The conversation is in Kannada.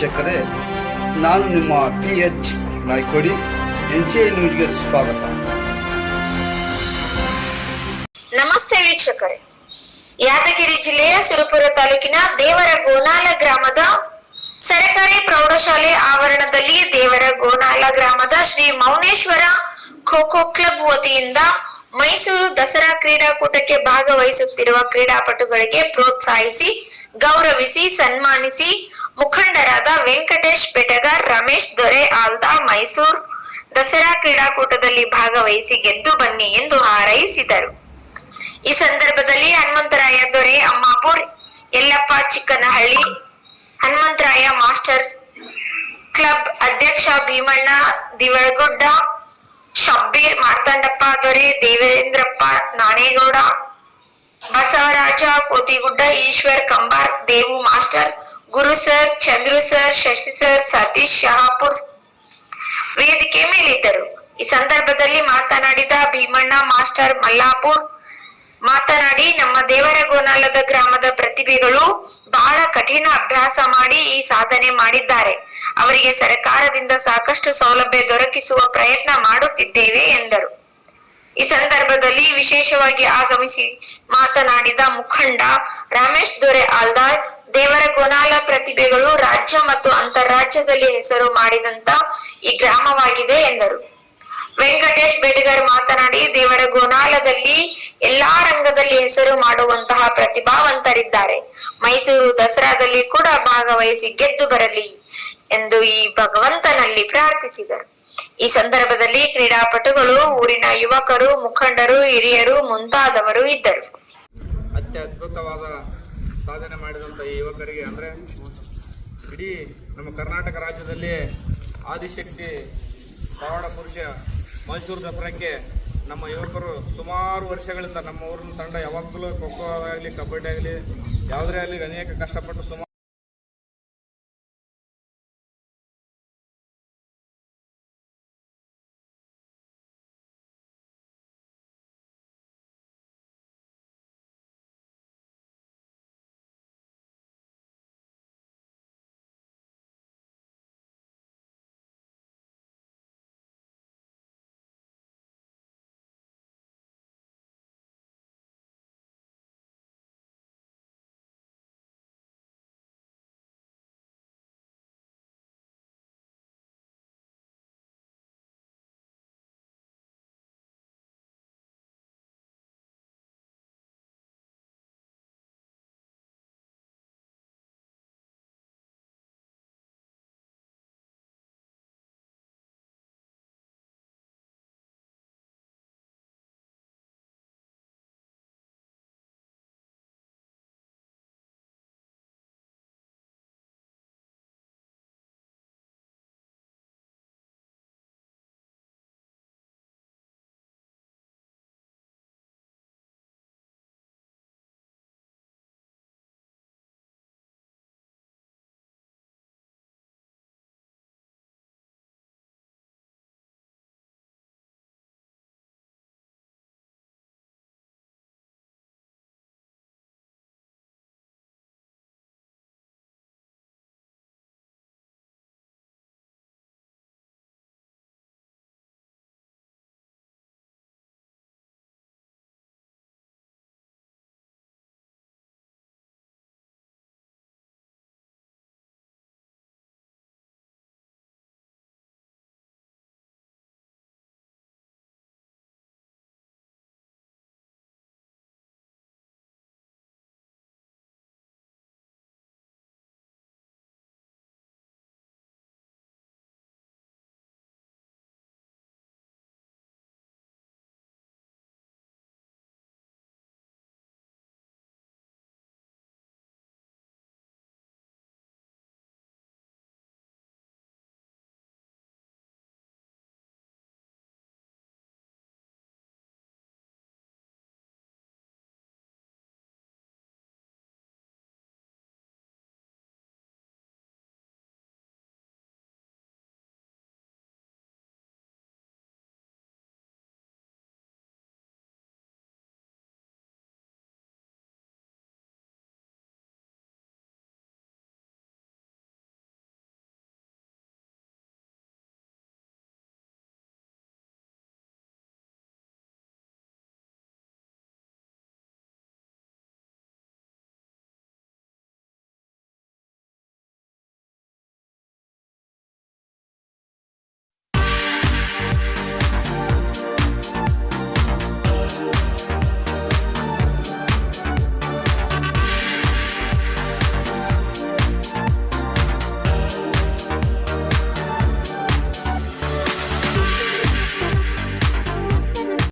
ವೀಕ್ಷಕರೇ, ನಾನು ನಿಮ್ಮ P H Naykodi, N C I ನ್ಯೂಸ್ಗೆ ಸ್ವಾಗತ. ನಮಸ್ತೆ ವೀಕ್ಷಕರೇ. ಯಾದಗಿರಿ ಜಿಲ್ಲೆಯ ಸಿರುಪುರ ತಾಲೂಕಿನ ದೇವರ ಗೋನಾಲ ಗ್ರಾಮದ ಸರಕಾರಿ ಪ್ರೌಢಶಾಲೆ ಆವರಣದಲ್ಲಿ ದೇವರ ಗೋನಾಲ ಗ್ರಾಮದ ಶ್ರೀ ಮೌನೇಶ್ವರ ಖೋ ಕ್ಲಬ್ ವತಿಯಿಂದ ಮೈಸೂರು ದಸರಾ ಕ್ರೀಡಾಕೂಟಕ್ಕೆ ಭಾಗವಹಿಸುತ್ತಿರುವ ಕ್ರೀಡಾಪಟುಗಳಿಗೆ ಪ್ರೋತ್ಸಾಹಿಸಿ, ಗೌರವಿಸಿ, ಸನ್ಮಾನಿಸಿ ಮುಖಂಡರಾದ ವೆಂಕಟೇಶ್ ಬೆಟಗಾರ್, ರಮೇಶ್ ದೊರೆ ಆಲ್ದಾ ಮೈಸೂರು ದಸರಾ ಕ್ರೀಡಾಕೂಟದಲ್ಲಿ ಭಾಗವಹಿಸಿ ಗೆದ್ದು ಬನ್ನಿ ಎಂದು ಹಾರೈಸಿದರು. ಈ ಸಂದರ್ಭದಲ್ಲಿ ಹನುಮಂತರಾಯ ದೊರೆ, ಅಮ್ಮಾಪುರ್, ಯಲ್ಲಪ್ಪ ಚಿಕ್ಕನಹಳ್ಳಿ, ಹನುಮಂತರಾಯ ಮಾಸ್ಟರ್ ಕ್ಲಬ್ ಅಧ್ಯಕ್ಷ Bheemanna Divalagudda Shabbir, Marthandappa Dore, Devendrappa Nanegowda Basavaraja Kothigudda, Eshwar Kambar, Devu master Guru sir Chandru sir Shashi sir Satish, Shahapur ವೇದಿಕೆ ಮೇಲಿದ್ದರು. ಈ ಸಂದರ್ಭದಲ್ಲಿ ಮಾತನಾಡಿದ ಭೀಮಣ್ಣ, ಮಾಸ್ಟರ್ ಮಲ್ಲಾಪುರ್, ಮಾತನಾಡಿ ನಮ್ಮ ದೇವರ ಗೋನಾಲದ ಗ್ರಾಮದ ಪ್ರತಿಭೆಗಳು ಬಹಳ ಕಠಿಣ ಅಭ್ಯಾಸ ಮಾಡಿ ಈ ಸಾಧನೆ ಮಾಡಿದ್ದಾರೆ. ಅವರಿಗೆ ಸರ್ಕಾರದಿಂದ ಸಾಕಷ್ಟು ಸೌಲಭ್ಯ ದೊರಕಿಸುವ ಪ್ರಯತ್ನ ಮಾಡುತ್ತಿದ್ದೇವೆ ಎಂದರು. ಈ ಸಂದರ್ಭದಲ್ಲಿ ವಿಶೇಷವಾಗಿ ಆಗಮಿಸಿ ಮಾತನಾಡಿದ ಮುಖಂಡ ರಮೇಶ್ ದೊರೆ ಆಲ್ದಾಳ್ ದೇವರ ಗೋನಾಲ ಪ್ರತಿಭೆಗಳು ರಾಜ್ಯ ಮತ್ತು ಅಂತಾರಾಜ್ಯದಲ್ಲಿ ಹೆಸರು ಮಾಡಿದಂತ ಈ ಗ್ರಾಮವಾಗಿದೆ ಎಂದರು. ವೆಂಕಟೇಶ್ ಬೆಡಗರ್ ಮಾತನಾಡಿ, ದೇವರ ಗೋನಾಲದಲ್ಲಿ ಎಲ್ಲಾ ರಂಗದಲ್ಲಿ ಹೆಸರು ಮಾಡುವಂತಹ ಪ್ರತಿಭಾವಂತರಿದ್ದಾರೆ. ಮೈಸೂರು ದಸರಾದಲ್ಲಿ ಕೂಡ ಭಾಗವಹಿಸಿ ಗೆದ್ದು ಬರಲಿ ಎಂದು ಈ ಭಗವಂತನಲ್ಲಿ ಪ್ರಾರ್ಥಿಸಿದರು. ಈ ಸಂದರ್ಭದಲ್ಲಿ ಕ್ರೀಡಾಪಟುಗಳು, ಊರಿನ ಯುವಕರು, ಮುಖಂಡರು, ಹಿರಿಯರು ಮುಂತಾದವರು ಇದ್ದರು. ಸಾಧನೆ ಮಾಡಿದಂಥ ಈ ಯುವಕರಿಗೆ ಅಂದರೆ ಇಡೀ ನಮ್ಮ ಕರ್ನಾಟಕ ರಾಜ್ಯದಲ್ಲಿ ಆದಿಶಕ್ತಿ ಪವಾಡ ಪುರುಷ, ಮೈಸೂರು ದಸರಾಕ್ಕೆ ನಮ್ಮ ಯುವಕರು ಸುಮಾರು ವರ್ಷಗಳಿಂದ ನಮ್ಮ ಊರಿನ ತಂಡ ಯಾವಾಗಲೂ ಖೋ ಆಗಲಿ, ಕಬಡ್ಡಿ ಆಗಲಿ, ಯಾವುದೇ ಆಗಲಿ ಅನೇಕ ಕಷ್ಟಪಟ್ಟು ಸುಮಾರು